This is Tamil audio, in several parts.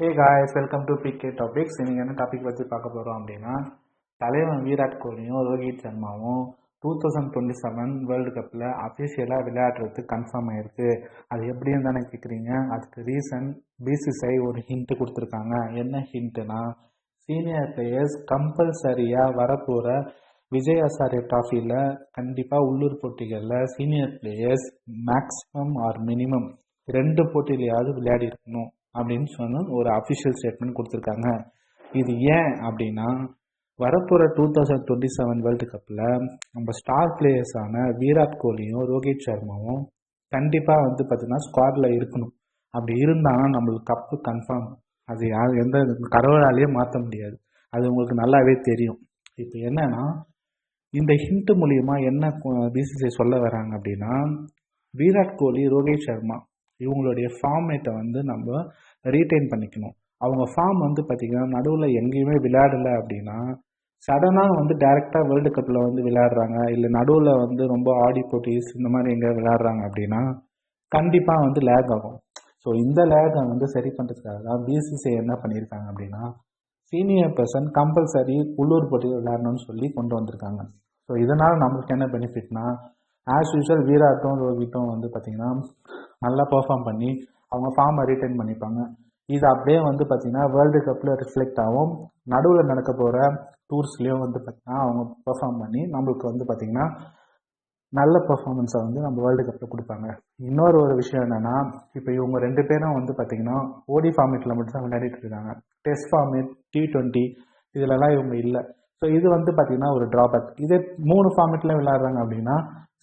Hey guys welcome to PK topics இன்னைக்கு என்ன டாபிக் பற்றி பார்க்க போகிறோம் அப்படின்னா தலைவன் விராட் கோலியும் Rohit சர்மாவும் two thousand twenty seven world கப்பில் அஃபிஷியலாக விளையாடுறது கன்ஃபார்ம் ஆயிருக்கு. அது எப்படின்னு தானே கேட்குறீங்க அதுக்கு ரீசன் பிசிசிஐ ஒரு ஹிண்ட் கொடுத்துருக்காங்க. என்ன ஹிண்ட்டுனா சீனியர் பிளேயர்ஸ் கம்பல்சரியாக வரப்போகிற விஜய் ஹசாரே ட்ராஃபியில் கண்டிப்பாக உள்ளூர் போட்டிகளில் senior players maximum or minimum ரெண்டு போட்டியிலையாவது விளையாடி இருக்கணும் அப்படின்னு சொன்ன ஒரு அஃபிஷியல் ஸ்டேட்மெண்ட் கொடுத்துருக்காங்க. இது ஏன் அப்படின்னா வரப்போகிற two thousand twenty seven world கப்பில் நம்ம ஸ்டார் பிளேயர்ஸான விராட் கோலியும் ரோஹித் சர்மாவும் கண்டிப்பாக வந்து பார்த்திங்கன்னா ஸ்குவாடில் இருக்கணும். அப்படி இருந்தாங்கன்னா நம்மளுக்கு கப்பு கன்ஃபார்ம் அது யார் எந்த கடவுளாலேயே மாற்ற முடியாது. அது உங்களுக்கு நல்லாவே தெரியும். இப்போ என்னன்னா இந்த ஹிண்ட் மூலியமாக என்ன பிசிசிஐ சொல்ல வராங்க அப்படின்னா விராட் கோலி ரோஹித் சர்மா இவங்களுடைய ஃபார்மேட்டை வந்து நம்ம ரீட்டைன் பண்ணிக்கணும். அவங்க ஃபார்ம் வந்து பார்த்திங்கன்னா நடுவில் எங்கேயுமே விளையாடலை அப்படின்னா சடனாக வந்து டேரெக்டாக வேர்ல்டு கப்பில் வந்து விளையாடுறாங்க. இல்லை நடுவில் வந்து ரொம்ப ஆடி போட்டிஸ் இந்த மாதிரி எங்கே விளையாடுறாங்க அப்படின்னா கண்டிப்பாக வந்து லேக் ஆகும். ஸோ இந்த லேகை வந்து சரி பண்ணுறதுக்காக தான் பிசிசிஐ என்ன பண்ணியிருக்காங்க அப்படின்னா சீனியர் பர்சன் கம்பல்சரி உள்ளூர் போட்டியில் விளையாடணும்னு சொல்லி கொண்டு வந்திருக்காங்க. ஸோ இதனால் நம்மளுக்கு என்ன பெனிஃபிட்னா ஆஸ் யூஷுவல் வீராட்டும் ரோஹிட்டும் வந்து பார்த்திங்கன்னா நல்லா பெர்ஃபார்ம் பண்ணி அவங்க ஃபார்மை ரீட்டைன் பண்ணிப்பாங்க. இது அப்படியே வந்து பார்த்திங்கன்னா வேர்ல்டு கப்பில் ரிஃப்ளெக்ட் ஆகும். நடுவில் நடக்க போகிற டூர்ஸ்லேயும் வந்து பார்த்திங்கன்னா அவங்க பெர்ஃபார்ம் பண்ணி நம்மளுக்கு வந்து பார்த்திங்கன்னா நல்ல பெர்ஃபார்மன்ஸை வந்து நம்ம வேர்ல்டு கப்பில் கொடுப்பாங்க. இன்னொரு ஒரு விஷயம் என்னென்னா இப்போ இவங்க ரெண்டு பேரும் வந்து பார்த்திங்கன்னா ஓடி ஃபார்மேட்டில் மட்டும் தான் விளையாடிட்டு இருக்காங்க. டெஸ்ட் ஃபார்மேட் டி ட்வெண்ட்டி இதிலலாம் இவங்க இல்லை. ஸோ இது வந்து பார்த்திங்கன்னா ஒரு ட்ராபேக் இதே மூணு ஃபார்மேட்டில் விளையாடுறாங்க அப்படின்னா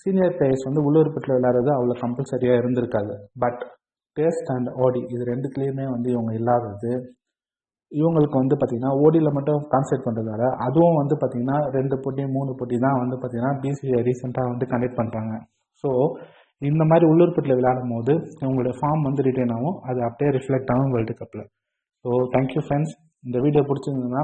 சீனியர் பிளேயர்ஸ் வந்து உள்ளூர் பட்டில் விளையாடுறது அவ்வளோ கம்பல்சரியாக இருந்திருக்காது. பட் டேஸ்ட் அண்ட் ஓடி இது ரெண்டுத்துலேயுமே வந்து இவங்க இல்லாதது. இவங்களுக்கு வந்து பார்த்திங்கன்னா ஓடியில் மட்டும் கான்சென்ட் பண்ணுறதால அதுவும் வந்து பார்த்திங்கன்னா ரெண்டு போட்டி மூணு போட்டி தான் வந்து பார்த்திங்கன்னா பிசிஐ ரீசெண்டாக வந்து கண்டக்ட் பண்ணுறாங்க ஸோ இந்த மாதிரி உள்ளூர் பட்டில் விளையாடும் போது இவங்களுடைய ஃபார்ம் வந்து ரிட்டைன் ஆகும். அது அப்படியே ரிஃப்ளெக்ட் ஆகும் வேர்ல்டு கப்பில் ஸோ தேங்க்யூ ஃப்ரெண்ட்ஸ் இந்த வீடியோ பிடிச்சிருந்ததுன்னா